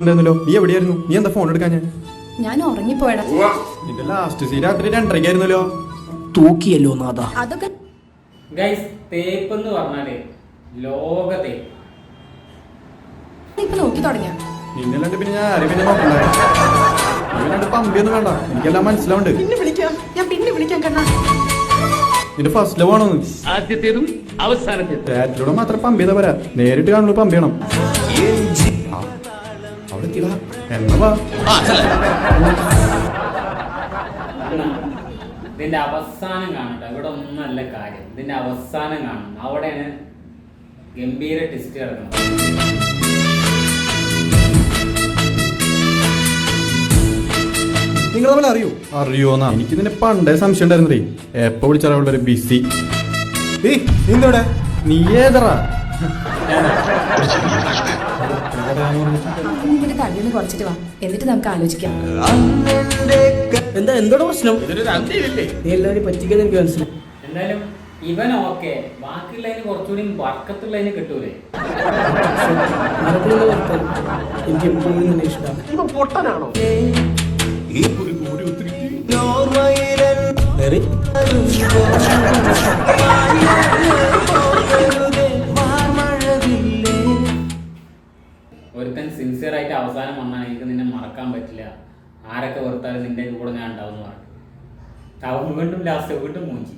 ഉണ്ടായിരുന്നല്ലോ നീ എവിടെയായിരുന്നു? നീ എന്താ ഫോൺ എടുക്കാൻ ഞാൻ? ഞാൻ ഉറങ്ങിപ്പോയടാ. നിന്റെ ലാസ്റ്റ് സീൻ രാത്രി രണ്ടരയ്ക്കായിരുന്നല്ലോ. തൂക്കിയല്ലോ നാഥ. അതൊക്കെ ഗൈസ് തേപ്പ് എന്ന് പറഞ്ഞാൽ ലോക തേപ്പ് നീ ഇപ്പൊ നോക്കി തുടങ്ങിയ. നിന്നല്ലാണ്ട് പിന്നെ ഞാൻ ആരും പിന്നെ നോക്കണ്ടായിരുന്നു പമ്പിയൊന്നും വേണ്ട. എനിക്കെല്ലാം മനസ്സിലാവുണ്ട് പിന്നെ വിളിക്കാം. ഞാൻ പിന്നെ വിളിക്കാം കണ്ണാ. നിന്റെ ഫസ്റ്റ് ലവ് ആണോന്ന് ആദ്യത്തേതും അവസാനത്തേതും. മാത്രം പമ്പിയതാ പറയാ പോരാ? നേരിട്ട് കാണുള്ളൂ പമ്പ് അവിടെ എത്തിയടാ. ഇതിന്റെ അവസാനം കാണട്ടെ. ഇവിടെ ഒന്നല്ല കാര്യം. ഇതിന്റെ അവസാനം കാണണം. അവിടെയാണ് ഗംഭീര ടെസ്റ്റ് കിടക്കുന്നത് നിങ്ങൾ തമ്മിൽ അറിയോ? അറിയോന്നാ. എനിക്ക് നിന്നെ പണ്ടേ സംശയം ഉണ്ടായിരുന്നേ എപ്പോ വിളിച്ചാൽ അവളുടെ ഒരു ബിസി നിന്നോടെ നീ ഏതറാ? നിന്റെ തള്ളിന്ന് കുറച്ചിട്ട് വാ. എന്നിട്ട് നമുക്ക് ആലോചിക്കാം. എന്താ എന്തോടെ പ്രശ്നം? നീ എല്ലാവരും പറ്റിക്കാൻ എനിക്ക് മനസ്സിലായി. എന്തായാലും ഇവൻ ഓക്കെ. ബാക്കിയുള്ളതിന് കുറച്ചുകൂടി വർക്കത്തുള്ളതിന് കിട്ടൂലേ? എനിക്ക് എപ്പോഴും ഇഷ്ടമാണ്. ഏറി? സിൻസിയർ ആയിട്ട് അവസാനം വന്നാൽ എനിക്ക് നിന്നെ മറക്കാൻ പറ്റില്ല. ആരൊക്കെ വെറുത്താലും നിന്റെ കൂടെ ഞാൻ ഉണ്ടാവും എന്ന് പറഞ്ഞു വീണ്ടും ലാസ്റ്റ് വീണ്ടും മൂഞ്ചി.